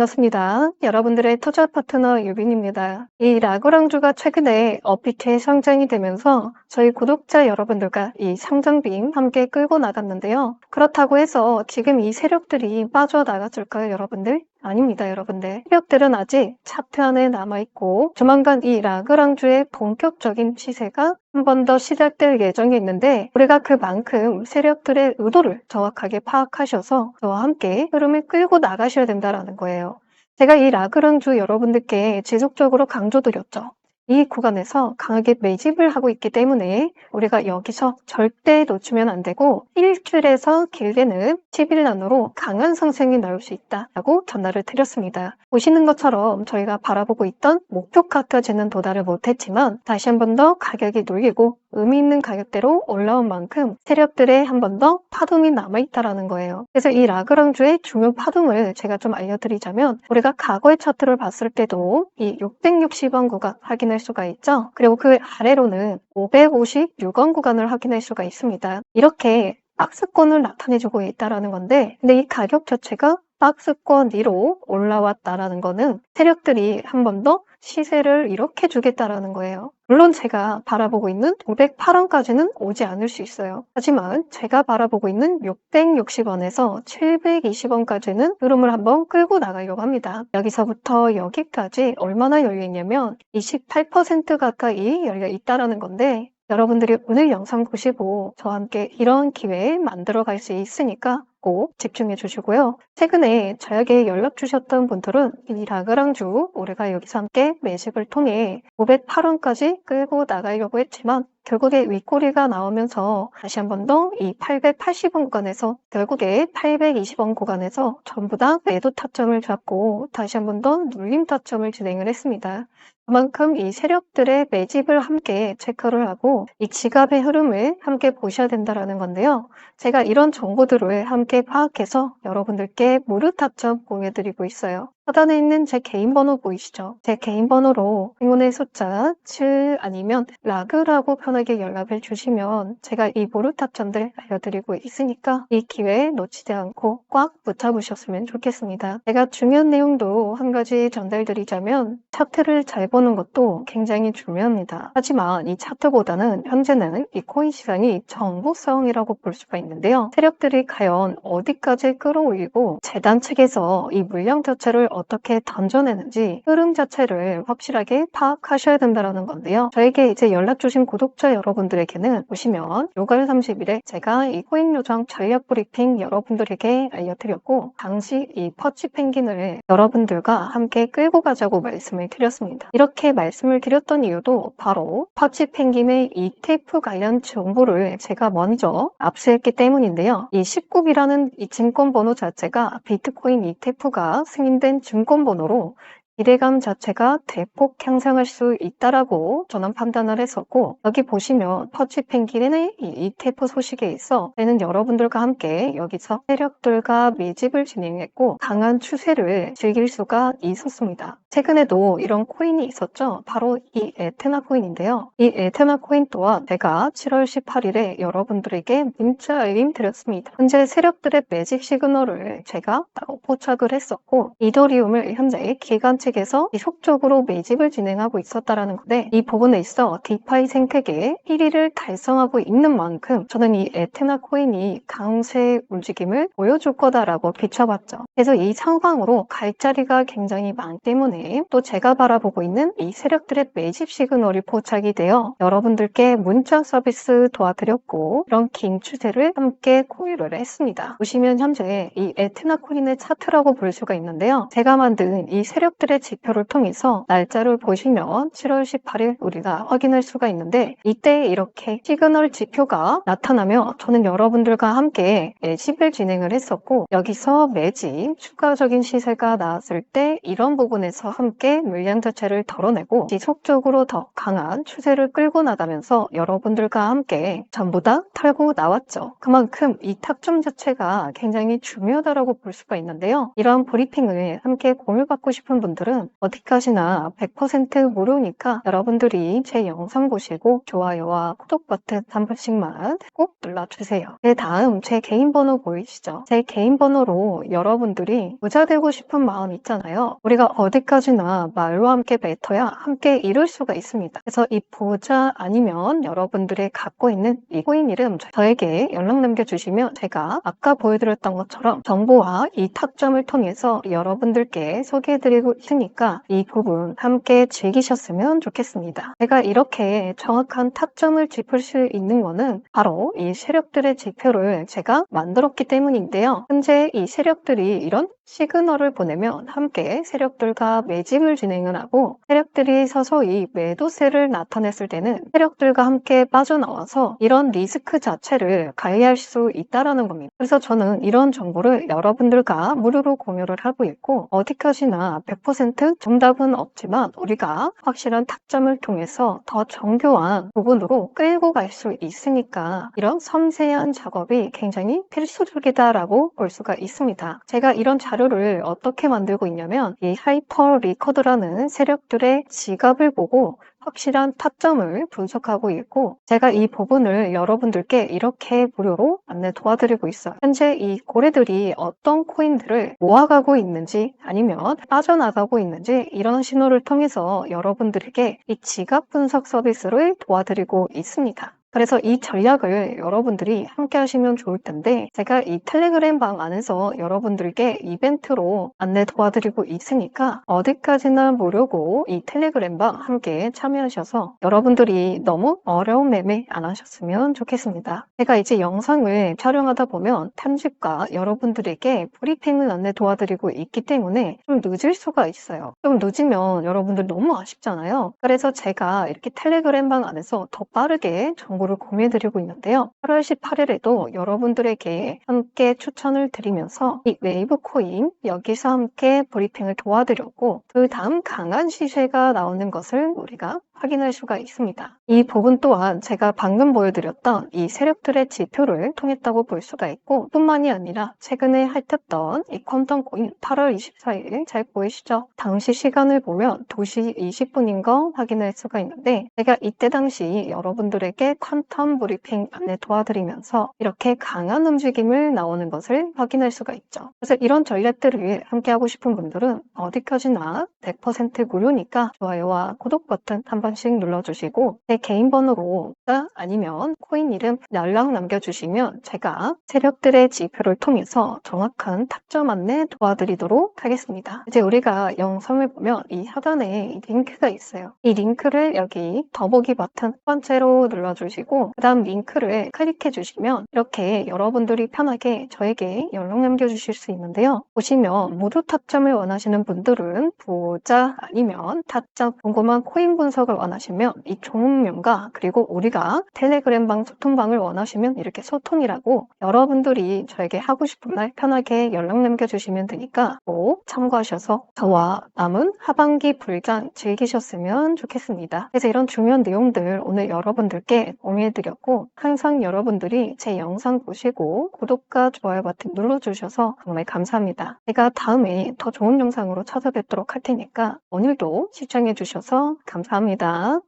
반갑습니다. 여러분들의 투자 파트너 유빈입니다. 이 라그랑주가 최근에 업비트에 상장이 되면서 저희 구독자 여러분들과 이 상장빔 함께 끌고 나갔는데요. 그렇다고 해서 지금 이 세력들이 빠져나갔을까요, 여러분들? 아닙니다, 여러분들. 세력들은 아직 차트 안에 남아있고 조만간 이 라그랑주의 본격적인 시세가 한 번 더 시작될 예정이 있는데 우리가 그만큼 세력들의 의도를 정확하게 파악하셔서 저와 함께 흐름을 끌고 나가셔야 된다라는 거예요. 제가 이 라그랑주 여러분들께 지속적으로 강조드렸죠. 이 구간에서 강하게 매집을 하고 있기 때문에 우리가 여기서 절대 놓치면 안 되고 일주일에서 길게는 10일 단으로 강한 상승이 나올 수 있다라고 전달을 드렸습니다. 보시는 것처럼 저희가 바라보고 있던 목표가까지는 도달을 못했지만 다시 한 번 더 가격이 눌리고 의미 있는 가격대로 올라온 만큼 세력들의 한 번 더 파동이 남아있다라는 거예요. 그래서 이 라그랑주의 중요 파동을 제가 좀 알려드리자면 우리가 과거의 차트를 봤을 때도 이 660원 구간 확인할 수가 있죠. 그리고 그 아래로는 556원 구간을 확인할 수가 있습니다. 이렇게 박스권을 나타내주고 있다라는 건데 근데 이 가격 자체가 박스권 위로 올라왔다라는 거는 세력들이 한 번 더 시세를 이렇게 주겠다라는 거예요. 물론 제가 바라보고 있는 508원까지는 오지 않을 수 있어요. 하지만 제가 바라보고 있는 660원에서 720원까지는 흐름을 한번 끌고 나가려고 합니다. 여기서부터 여기까지 얼마나 열려 있냐면 28% 가까이 열려 있다라는 건데 여러분들이 오늘 영상 보시고 저와 함께 이런 기회 만들어 갈 수 있으니까 꼭 집중해 주시고요. 최근에 저에게 연락 주셨던 분들은 이 라그랑주 우리가 여기서 함께 매집을 통해 508원까지 끌고 나가려고 했지만 결국에 윗꼬리가 나오면서 다시 한 번 더 이 880원 구간에서 결국에 820원 구간에서 전부 다 매도 타점을 잡고 다시 한 번 더 눌림 타점을 진행을 했습니다. 그만큼 이 세력들의 매집을 함께 체크를 하고 이 지갑의 흐름을 함께 보셔야 된다라는 건데요. 제가 이런 정보들을 함께 파악해서 여러분들께 무료 타점 공유해드리고 있어요. 하단에 있는 제 개인 번호 보이시죠? 제 개인 번호로 행운의 숫자 7 아니면 라그라고 편하게 연락을 주시면 제가 이 타점들 알려드리고 있으니까 이 기회 놓치지 않고 꽉 붙잡으셨으면 좋겠습니다. 제가 중요한 내용도 한 가지 전달드리자면 차트를 잘 보는 것도 굉장히 중요합니다. 하지만 이 차트보다는 현재는 이 코인 시장이 정보성이라고 볼 수가 있는데요. 세력들이 과연 어디까지 끌어올리고 재단 측에서 이 물량 자체를 어떻게 던져내는지 흐름 자체를 확실하게 파악하셔야 된다는 건데요. 저에게 이제 연락 주신 구독자 여러분들에게는 보시면 6월 30일에 제가 이 코인 요정 전략 브리핑 여러분들에게 알려드렸고 당시 이 퍼치 펭귄을 여러분들과 함께 끌고 가자고 말씀을 드렸습니다. 이렇게 말씀을 드렸던 이유도 바로 퍼치 펭귄의 ETF 관련 정보를 제가 먼저 압수했기 때문인데요. 이 19이라는 이 증권 번호 자체가 비트코인 ETF가 승인된 증권 번호로 기대감 자체가 대폭 향상할 수 있다라고 저는 판단을 했었고 여기 보시면 퍼치 펭귄의 이 ETF 소식에 있어 저는 여러분들과 함께 여기서 세력들과 매집을 진행했고 강한 추세를 즐길 수가 있었습니다. 최근에도 이런 코인이 있었죠. 바로 이 에테나 코인인데요. 이 에테나 코인 또한 제가 7월 18일에 여러분들에게 문자 알림 드렸습니다. 현재 세력들의 매집 시그널을 제가 포착을 했었고 이더리움을 현재 기관 체 측에서 지속적으로 매집을 진행하고 있었다라는 건데 이 부분에 있어 디파이 생태계의 1위를 달성하고 있는 만큼 저는 이 에테나 코인이 강세 움직임을 보여줄 거다라고 비춰봤죠. 그래서 이 상황으로 갈 자리가 굉장히 많기 때문에 또 제가 바라보고 있는 이 세력들의 매집 시그널이 포착이 되어 여러분들께 문자 서비스 도와드렸고 이런 긴 추세를 함께 공유를 했습니다. 보시면 현재 이 에테나 코인의 차트라고 볼 수가 있는데요. 제가 만든 이 세력들의 지표를 통해서 날짜를 보시면 7월 18일 우리가 확인할 수가 있는데 이때 이렇게 시그널 지표가 나타나며 저는 여러분들과 함께 매집을 진행을 했었고 여기서 매집 추가적인 시세가 나왔을 때 이런 부분에서 함께 물량 자체를 덜어내고 지속적으로 더 강한 추세를 끌고 나가면서 여러분들과 함께 전부 다 털고 나왔죠. 그만큼 이 탁점 자체가 굉장히 중요하다고 볼 수가 있는데요. 이러한 브리핑을 함께 공유받고 싶은 분들 분들은 어디까지나 100% 무료니까 여러분들이 제 영상 보시고 좋아요와 구독 버튼 한 번씩만 꼭 눌러주세요. 그 다음 제 개인 번호 보이시죠? 제 개인 번호로 여러분들이 부자 되고 싶은 마음 있잖아요. 우리가 어디까지나 말로 함께 뱉어야 함께 이룰 수가 있습니다. 그래서 이 부자 아니면 여러분들이 갖고 있는 이 코인 이름 저에게 연락 남겨주시면 제가 아까 보여드렸던 것처럼 정보와 이 타점을 통해서 여러분들께 소개해드리고 있 으니까 이 부분 함께 즐기셨으면 좋겠습니다. 제가 이렇게 정확한 타점을 짚을 수 있는 거는 바로 이 세력들의 지표를 제가 만들었기 때문인데요. 현재 이 세력들이 이런 시그널을 보내면 함께 세력들과 매집을 진행을 하고 세력들이 서서히 매도세를 나타냈을 때는 세력들과 함께 빠져나와서 이런 리스크 자체를 가해할 수 있다라는 겁니다. 그래서 저는 이런 정보를 여러분들과 무료로 공유를 하고 있고 어디까지나 100% 정답은 없지만 우리가 확실한 타점을 통해서 더 정교한 부분으로 끌고 갈 수 있으니까 이런 섬세한 작업이 굉장히 필수적이다라고 볼 수가 있습니다. 제가 이런 자료를 어떻게 만들고 있냐면 이 하이퍼 리커드라는 세력들의 지갑을 보고 확실한 타점을 분석하고 있고 제가 이 부분을 여러분들께 이렇게 무료로 안내 도와드리고 있어요. 현재 이 고래들이 어떤 코인들을 모아가고 있는지 아니면 빠져나가고 있는지 이런 신호를 통해서 여러분들에게 이 지갑 분석 서비스를 도와드리고 있습니다. 그래서 이 전략을 여러분들이 함께 하시면 좋을 텐데 제가 이 텔레그램 방 안에서 여러분들께 이벤트로 안내 도와드리고 있으니까 어디까지나 무료고 이 텔레그램 방 함께 참여하셔서 여러분들이 너무 어려운 매매 안 하셨으면 좋겠습니다. 제가 이제 영상을 촬영하다 보면 편집과 여러분들에게 브리핑을 안내 도와드리고 있기 때문에 좀 늦을 수가 있어요. 좀 늦으면 여러분들 너무 아쉽잖아요. 그래서 제가 이렇게 텔레그램 방 안에서 더 빠르게 정 정보를 공유해드리고 있는데요. 8월 18일에도 여러분들에게 함께 추천을 드리면서 이 웨이브 코인 여기서 함께 브리핑을 도와드렸고 그 다음 강한 시세가 나오는 것을 우리가 확인할 수가 있습니다. 이 부분 또한 제가 방금 보여드렸던 이 세력들의 지표를 통했다고 볼 수가 있고 뿐만이 아니라 최근에 핥혔던 이 퀀텀 코인 8월 24일 잘 보이시죠? 당시 시간을 보면 2시 20분인 거 확인할 수가 있는데 제가 이때 당시 여러분들에게 퀀텀 브리핑 안내 도와드리면서 이렇게 강한 움직임을 나오는 것을 확인할 수가 있죠. 그래서 이런 전략들을 함께 하고 싶은 분들은 어디까지나 100% 무료니까 좋아요와 구독 버튼 한번 번씩 눌러주시고 제 개인 번호로 아니면 코인 이름 연락 남겨주시면 제가 세력들의 지표를 통해서 정확한 타점 안내 도와드리도록 하겠습니다. 이제 우리가 영상을 보면 이 하단에 링크가 있어요. 이 링크를 여기 더보기 버튼 첫 번째로 눌러주시고 그 다음 링크를 클릭해 주시면 이렇게 여러분들이 편하게 저에게 연락 남겨주실 수 있는데요. 보시면 모두 타점을 원하시는 분들은 부자 아니면 타점 궁금한 코인 분석을 원하시면 이 종목명과 그리고 우리가 텔레그램방 소통방을 원하시면 이렇게 소통이라고 여러분들이 저에게 하고 싶은 말 편하게 연락 남겨주시면 되니까 꼭 참고하셔서 저와 남은 하반기 불장 즐기셨으면 좋겠습니다. 그래서 이런 중요한 내용들 오늘 여러분들께 공유해드렸고 항상 여러분들이 제 영상 보시고 구독과 좋아요 버튼 눌러주셔서 정말 감사합니다. 제가 다음에 더 좋은 영상으로 찾아뵙도록 할 테니까 오늘도 시청해주셔서 감사합니다. あ